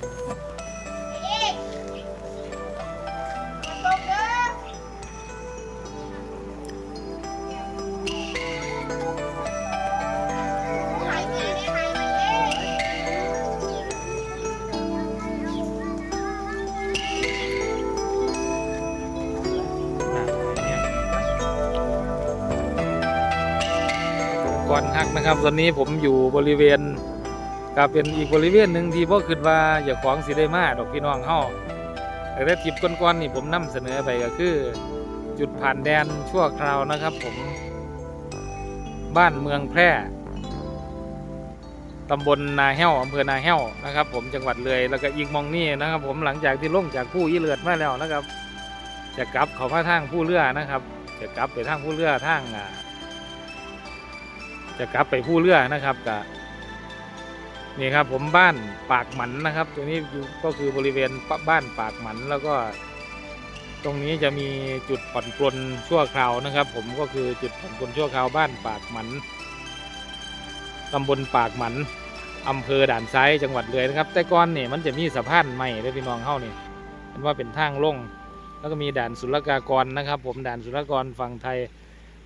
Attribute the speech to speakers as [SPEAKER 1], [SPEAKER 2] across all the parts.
[SPEAKER 1] ก่อนฮักนะครับ ตอนนี้ผมอยู่บริเวณ ก็เป็นอีกบริเวณหนึ่งที่พ่อคิดว่าอย่าของสิได้มาดอกพี่น้องเฮาแต่ถ้าทิปก้อนๆนี่ผมนำเสนอไปก็คือ จุดผ่านแดนชั่วคราวนะครับ ผม บ้านเมืองแพร่ตำบลนาแห้วอำเภอนาแห้วนะครับ ผมจังหวัดเลยแล้วก็อีกมองนี่นะครับ ผมหลังจากที่ลงจากผู้ยี่เลือดมาแล้วนะครับ จะกลับเขาพาทางผู้เรือนะครับ จะกลับไปทางผู้เรือทางจะกลับไปผู้เรือนะครับกับ นี่ครับผมบ้านปากหมันนะครับตรงนี้ก็คือบริเวณบ้านปากหมันแล้วก็ ตรงนี้จะมีจุดผ่อนปลนชั่วคราวนะครับ ผมก็คือจุดผ่อนปลนชั่วคราวบ้านปากหมันตำบลปากหมันอำเภอด่านซ้ายจังหวัดเลยนะครับ แต่ก่อนเนี่ยมันจะมีสะพานใหม่เลยพี่น้องเข้านี่เห็นว่าเป็นทางลงแล้วก็มีด่านศุลกากรนะครับ ผมด่านศุลกากรฝั่งไทย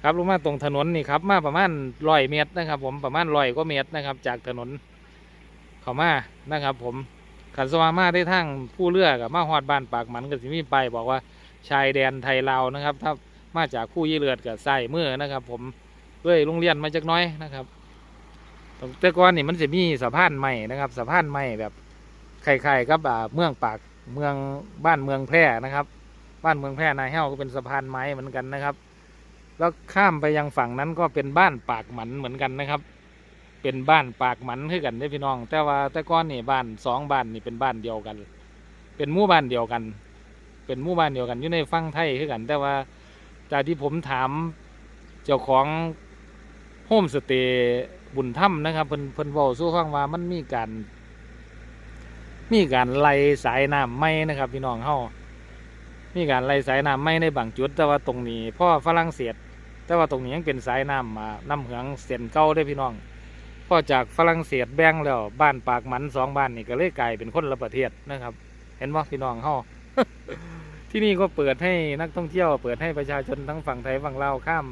[SPEAKER 1] ครับลงมาตรงถนนนี่ครับมาประมาณร้อยเมตรนะครับ ผมประมาณร้อยกว่าเมตรนะครับ จากถนน เขามานะครับ ผมขันสวามาได้ทางผู้เรือกับมาฮอดบ้านปากหมันกับสิมีไปบอกว่าชายแดนไทยลาวนะครับ ถ้ามาจากผู้ยี่เลือดกับใส่เมื่อนะครับ ผมเลยโรงเรียนมาจากน้อยนะครับแต่ก่อนนี่มันจะมีสะพานใหม่นะครับสะพานใหม่แบบคล้ายๆกับอ่าเมืองปากเมืองบ้านเมืองแพร่นะครับ บ้านเมืองแพร่นายแห้วก็เป็นสะพานไม้เหมือนกันนะครับ แล้วข้ามไปยังฝั่งนั้นก็เป็นบ้านปากหมันเหมือนกันนะครับ เป็นบ้านปากหมันคือกันได้พี่น้อง แต่ว่าแต่ก้อนนี่บ้านสองบ้านนี่เป็นบ้านเดียวกัน เป็นหมู่บ้านเดียวกัน เป็นหมู่บ้านเดียวกันอยู่ในฝั่งไทยคือกัน แต่ว่าจากที่ผมถามเจ้าของโฮมสเตย์บุญถ้ำนะครับเพิ่นเพิ่นเว้าสู้ฟังว่ามันมีการ มีการไล่สายน้ำไหมนะครับ พี่น้องเฮามีการไล่สายน้ำไม่ในบางจุด แต่ว่าตรงนี้พ่อฝรั่งเศสแต่ว่าตรงนี้ยังเป็นสายน้ำมาน้ำเหืองเส้นเก่าได้พี่น้อง อจากฝรั่งเศสแบ่งแล้วบ้านปากหมันสองบ้านนี่ก็เลยกลายเป็นคนละประเทศนะครับ เห็นว่าพี่น้องเฮาที่นี่ก็เปิดให้นักท่องเที่ยว เปิดให้ประชาชนทั้งฝั่งไทยฝั่งลาวข้าม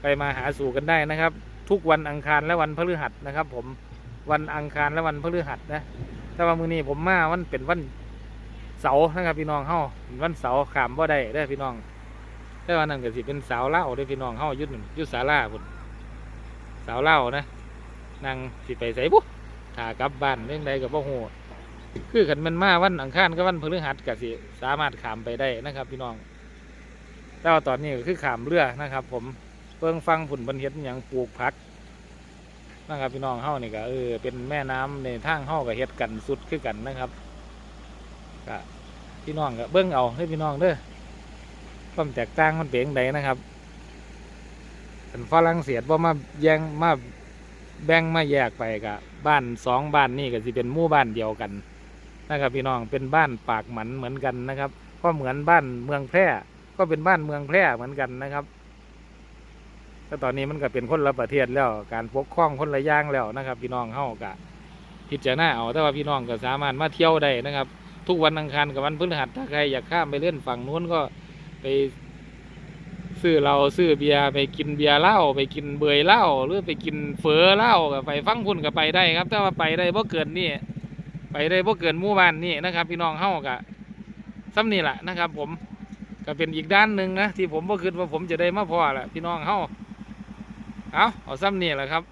[SPEAKER 1] ไปมาหาสู่กันได้นะครับ ทุกวันอังคารและวันพฤหัสนะครับ ผมวันอังคารและวันพฤหัสนะแต่ว่ามือนี้ผมมาวันเป็นวันเสาร์นะครับ พี่น้องเฮาเป็นวันเสาร์ขามบ่ได้เด้พี่น้องแต่ว่านั่นก็สิเป็นสาวเล่าวเด้พี่น้องเฮายุดนั่นอยุดศาลาพุ่นสาวเล่านะ นางสิไปใส่ปุ๊ถ้ากลับบ้านเรื่องใดกับบ่ฮู้คือขันมันมาวันอังคารกับวันพฤหัสก็สิสามารถขามไปได้นะครับ พี่น้องแต่ว่าตอนนี้ก็คือขามเรือนะครับ ผมเพิ่งฟังผุนบันเฮ็ดอย่างปลูกผักนะครับ พี่น้องเฮานี่ก็เออเป็นแม่น้ำในทางเฮาก็เฮ็ดกันสุดคือกันนะครับก็พี่น้องก็เบิ้งเอาให้พี่น้องเด้อความแตกต่างมันเปลี่ยนใดนะครับอันฝรั่งเศสว่ามาแย่งมา แบ่งมาแยกไปกับบ้านสองบ้านนี่ก็สิเป็นหมู่บ้านเดียวกันนะครับพี่น้องเป็นบ้านปากหมันเหมือนกันนะครับก็เหมือนบ้านเมืองแพร่ ก็เป็นบ้านเมืองแพร่เหมือนกันนะครับแต่ตอนนี้มันก็เป็นคนละประเทศแล้ว การปกครองคนละย่างแล้วนะครับ พี่น้องเฮากะพิจารณาเอาแต่ว่าพี่น้องก็สามารถมาเที่ยวได้นะครับ ทุกวันอังคารกับวันพฤหัสถ้าใครอยากข้ามไปเล่นฝั่งนู้นก็ไป ซื้อเราซื้อเบียร์ไปกินเบียร์เหล้าไปกินเบยเหล้าหรือไปกินเฟอเหล้ากับไปฟังพุ่นก็ไปได้ครับ แต่ว่าไปได้เพราะเกินนี่ไปได้เพราะเกินมู่บ้านนี่นะครับ พี่น้องเฮากะซ้ำนี่แหละนะครับ ผมก็เป็นอีกด้านหนึ่งนะที่ผมก็คิดว่าผมจะได้มาพอแหละพี่น้องเฮาเอาเอาซ้ำนี่แหละครับ